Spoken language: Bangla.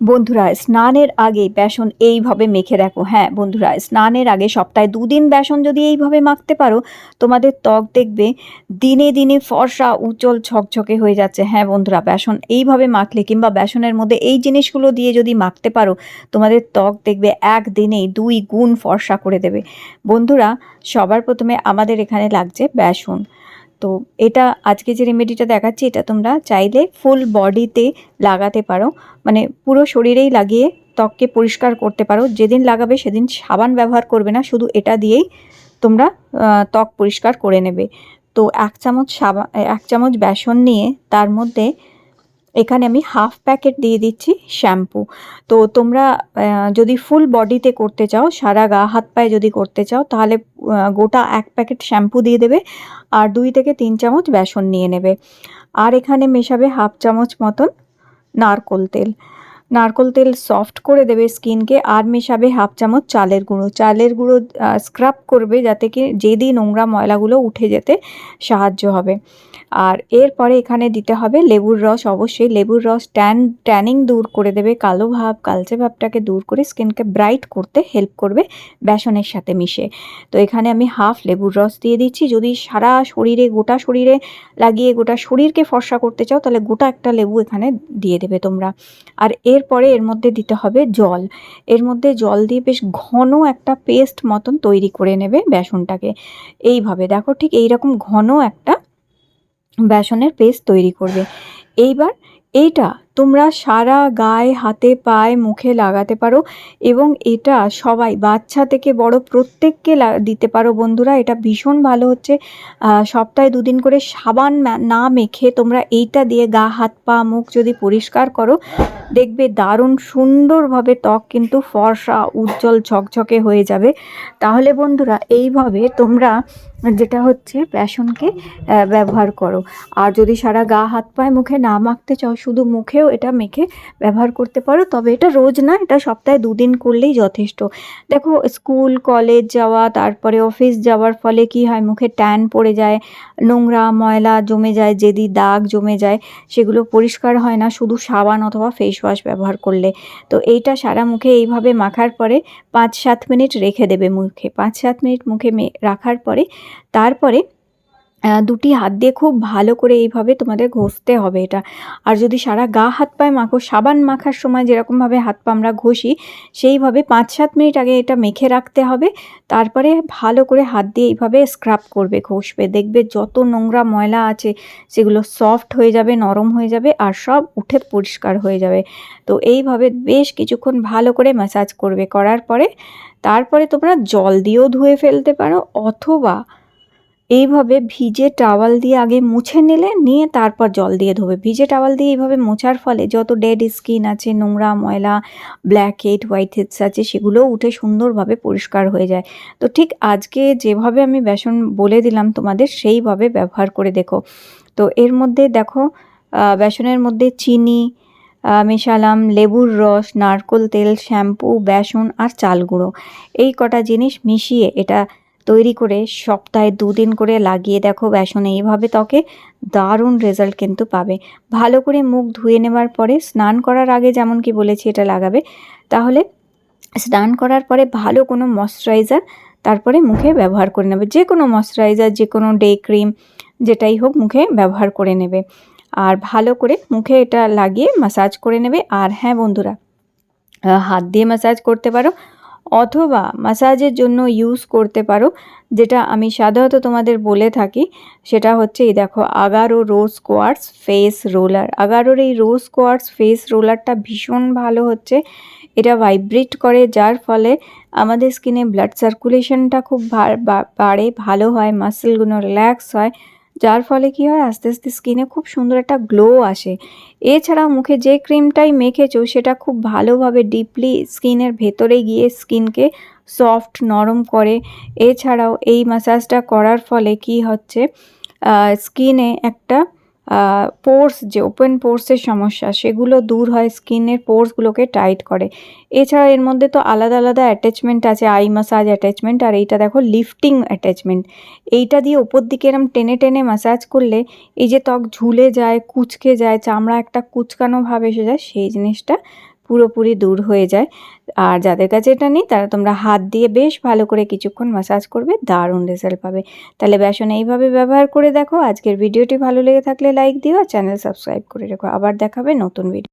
বন্ধুরা, স্নানের আগে বেসন এইভাবে মেখে দেখো। হ্যাঁ বন্ধুরা, স্নানের আগে সপ্তাহে দুদিন বেসন যদি এইভাবে মাখতে পারো, তোমাদের ত্বক দেখবে দিনে দিনে ফর্সা, উজ্জ্বল, ঝকঝকে হয়ে যাচ্ছে। হ্যাঁ বন্ধুরা, বেসন এইভাবে মাখলে কিংবা বেসনের মধ্যে এই জিনিসগুলো দিয়ে যদি মাখতে পারো, তোমাদের ত্বক দেখবে একদিনেই দুই গুণ ফর্সা করে দেবে। বন্ধুরা, সবার প্রথমে আমাদের এখানে লাগছে বেসন। তো এটা আজকে যে রেমেডিটা দেখাচ্ছি, এটা তোমরা চাইলে ফুল বডিতে লাগাতে পারো। মানে পুরো শরীরেই লাগিয়ে ত্বককে পরিষ্কার করতে পারো। যেদিন লাগাবে সেদিন সাবান ব্যবহার করবে না, শুধু এটা দিয়েই তোমরা ত্বক পরিষ্কার করে নেবে। তো এক চামচ সাবান এক চামচ বেসন নিয়ে তার মধ্যে এখানে আমি হাফ প্যাকেট দিয়ে দিচ্ছি শ্যাম্পু তো তোমরা যদি ফুল বডিতে করতে চাও, সারা গা, হাত পায়ে যদি করতে চাও, তাহলে গোটা এক প্যাকেট শ্যাম্পু দিয়ে দেবে আর দুই থেকে তিন চামচ বেসন নিয়ে নেবে। আর এখানে মেশাবে হাফ চামচ মতন নারকোল তেল। নারকোল তেল সফট করে দেবে স্কিনকে আর মেশাবে হাফ চামচ চালের গুঁড়ো। চালের গুঁড়ো স্ক্রাব করবে যাতে কি যেদি নোংরা ময়লাগুলো উঠে যেতে সাহায্য হবে। আর এরপরে এখানে দিতে হবে লেবুর রস। অবশ্যই লেবুর রস ট্যান ট্যানিং দূর করে দেবে। কালো ভাব, কালচে ভাবটাকে দূর করে স্কিনকে ব্রাইট করতে হেল্প করবে বেসনের সাথে মিশে। তো এখানে আমি হাফ লেবুর রস দিয়ে দিচ্ছি। যদি সারা শরীরে, গোটা শরীরে লাগিয়ে গোটা শরীরকে ফর্সা করতে চাও, তাহলে গোটা একটা লেবু এখানে দিয়ে দেবে তোমরা। আর এরপরে এর মধ্যে দিতে হবে জল। এর মধ্যে জল দিয়ে বেশ ঘন একটা পেস্ট মতন তৈরি করে নেবে বেসনটাকে। এইভাবে, দেখো ঠিক এইরকম ঘন একটা বেসনের পেস্ট তৈরি করবে। এইবার এইটা তোমরা সারা গায়ে হাতে পায়ে মুখে লাগাতে পারো এবং এটা সবাই বাচ্চা থেকে বড় প্রত্যেককে দিতে পারো বন্ধুরা। এটা ভীষণ ভালো হচ্ছে। সপ্তাহে দুদিন করে সাবান না মেখে তোমরা এইটা দিয়ে গা হাত পা মুখ যদি পরিষ্কার করো দেখবে দারুণ সুন্দরভাবে ত্বক কিন্তু ফর্সা উজ্জ্বল ঝকঝকে হয়ে যাবে। তাহলে বন্ধুরা এইভাবে তোমরা যেটা হচ্ছে আহ, ব্যবহার করো। আর যদি সারা গা হাত পায়ে মুখে না মাখতে চাও শুধু মুখেও এটা মেখে ব্যবহার করতে পারো। তবে এটা রোজ না, এটা সপ্তাহে দুদিন করলেই যথেষ্ট। দেখো, স্কুল, কলেজ যাওয়া, তারপরে অফিস যাওয়ার ফলে কি হয়, মুখে ট্যান পড়ে যায়, নোংরা ময়লা জমে যায় যেদি দাগ জমে যায়, সেগুলো পরিষ্কার হয় না। শুধু সাবান অথবা ফেস ওয়াশ ব্যবহার করলে। তো এইটা সারা মুখে এইভাবে মাখার পরে পাঁচ সাত মিনিট রেখে দেবে মুখে। পাঁচ সাত মিনিট মুখে রাখার পরে, তারপরে দুটি হাত দিয়ে খুব ভালো করে এইভাবে তোমাদের ঘষতে হবে এটা। আর যদি সারা গা, হাত, পায়ে মাখো, সাবান মাখার সময় যেরকমভাবে হাত পা আমরা ঘষি, সেইভাবে পাঁচ সাত মিনিট আগে এটা মেখে রাখতে হবে। তারপরে ভালো করে হাত দিয়ে এইভাবে স্ক্রাব করবে, ঘষবে। দেখবে যত নোংরা ময়লা আছে, সেগুলো সফট হয়ে যাবে, নরম হয়ে যাবে আর সব উঠে পরিষ্কার হয়ে যাবে। তো এইভাবে বেশ কিছুক্ষণ ভালো করে ম্যাসাজ করবে। করার পরে, তারপরে তোমরা জল দিয়েও ধুয়ে ফেলতে পারো অথবা এইভাবে ভিজে টাওয়াল দিয়ে আগে মুছে নিলে, নিয়ে তারপর জল দিয়ে ধোবে। ভিজে টাওয়াল দিয়ে এইভাবে মোছার ফলে যত ডেড স্কিন আছে, নোংরা ময়লা ব্ল্যাক হেড হোয়াইট হেডস আছে, সেগুলোও উঠে সুন্দরভাবে পরিষ্কার হয়ে যায়। তো ঠিক আজকে যেভাবে আমি বেসন বলে দিলাম তোমাদের, সেইভাবে ব্যবহার করে দেখো। তো এর মধ্যে দেখো বেসনের মধ্যে চিনি মেশালাম, লেবুর রস, নারকোল তেল, শ্যাম্পু, বেসন আর চাল গুঁড়ো। এই কটা জিনিস মিশিয়ে এটা তৈরি করে সপ্তাহে দুদিন করে লাগিয়ে দেখো বেসন। এইভাবে ত্বকে দারুণ রেজাল্ট কিন্তু পাবে। ভালো করে মুখ ধুয়ে নেবার পরে স্নান করার আগে যেমন কি বলেছি এটা লাগাবে, তাহলে স্নান করার পরে ভালো কোনো ময়শ্চারাইজার তারপরে মুখে ব্যবহার করে নেবে। যে কোনো ময়শ্চারাইজার যে কোনো ডে ক্রিম যেটাই হোক মুখে ব্যবহার করে নেবে। আর ভালো করে মুখে এটা লাগিয়ে মাসাজ করে নেবে। আর হ্যাঁ বন্ধুরা হাত দিয়ে ম্যাসাজ করতে পারো। অথবা ম্যাসাজের জন্য ইউজ করতে পারো, যেটা আমি সাধারণত তোমাদের বলে থাকি। সেটা হচ্ছে, এই দেখো, Agaro rose quartz face roller আগারোর এই রোজ কোয়ার্টস ফেস রোলারটা ভীষণ ভালো হচ্ছে। এটা ভাইব্রেট করে, যার ফলে আমাদের স্কিনে ব্লাড সার্কুলেশনটা খুব বাড়ে, ভালো হয় মাসেলগুলো রিল্যাক্স হয়। যার ফলে কি হয়, আস্তে আস্তে স্কিনে খুব সুন্দর একটা গ্লো আসে। এছাড়াও মুখে যে ক্রিমটাই মেখেছো, সেটা খুব ভালোভাবে ডিপলি স্কিনের ভেতরে গিয়ে স্কিনকে সফট নরম করে। এছাড়াও এই ম্যাসাজটা করার ফলে কি হচ্ছে স্কিনে একটা পোর্স যে ওপেন পোর্সের সমস্যা, সেগুলো দূর হয় স্কিনের পোর্সগুলোকে টাইট করে। এছাড়া এর মধ্যে তো আলাদা আলাদা অ্যাটাচমেন্ট আছে আই মাসাজ অ্যাটাচমেন্ট আর এইটা দেখো লিফটিং অ্যাটাচমেন্ট এইটা দিয়ে ওপর দিকে এরম টেনে টেনে মাসাজ করলে এই যে ত্বক ঝুলে যায়, কুচকে যায়, চামড়া একটা কুচকানো ভাব এসে যায়, সেই জিনিসটা পুরোপুরি দূর হয়ে যায়। আর যাদের কাছে এটা নেই, তারা তোমরা হাত দিয়ে বেশ ভালো করে কিছুক্ষণ মাসাজ করবে, দারুণ রেজাল্ট পাবে। তাহলে বেসন এইভাবে ব্যবহার করে দেখো। আজকের ভিডিওটি ভালো লেগে থাকলে লাইক দিও, আর চ্যানেল সাবস্ক্রাইব করে রেখো। আবার দেখাবে নতুন ভিডিও